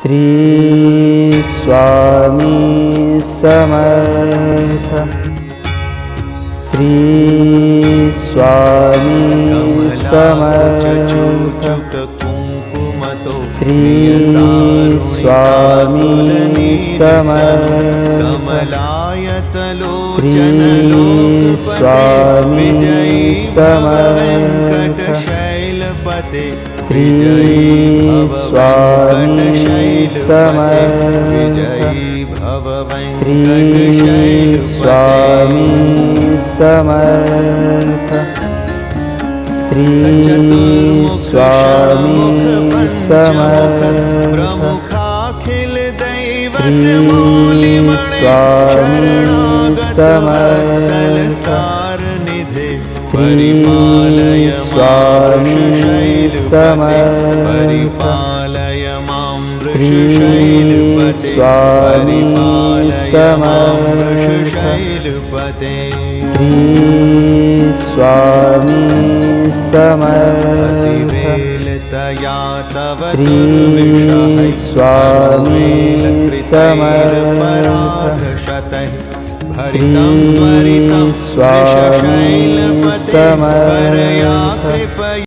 श्री स्वामी समी स्वामी समचो चमतो श्रियनु स्वामीलनीतम कमलायतलो स्वामी जय श्री विजयी स्वामी। विजयी भव स्वामी समर्थ श्री स्वामी समर्थ स्वामी समर्थ। सार निधे श्री परिपालय स्वामी। परिपालय माँ स्वामी परिपालय माँ श्री स्वामी समर्थ तव स्वामी समर्पराधशतैः श्री त्वरितं समर्थ। परया कृपया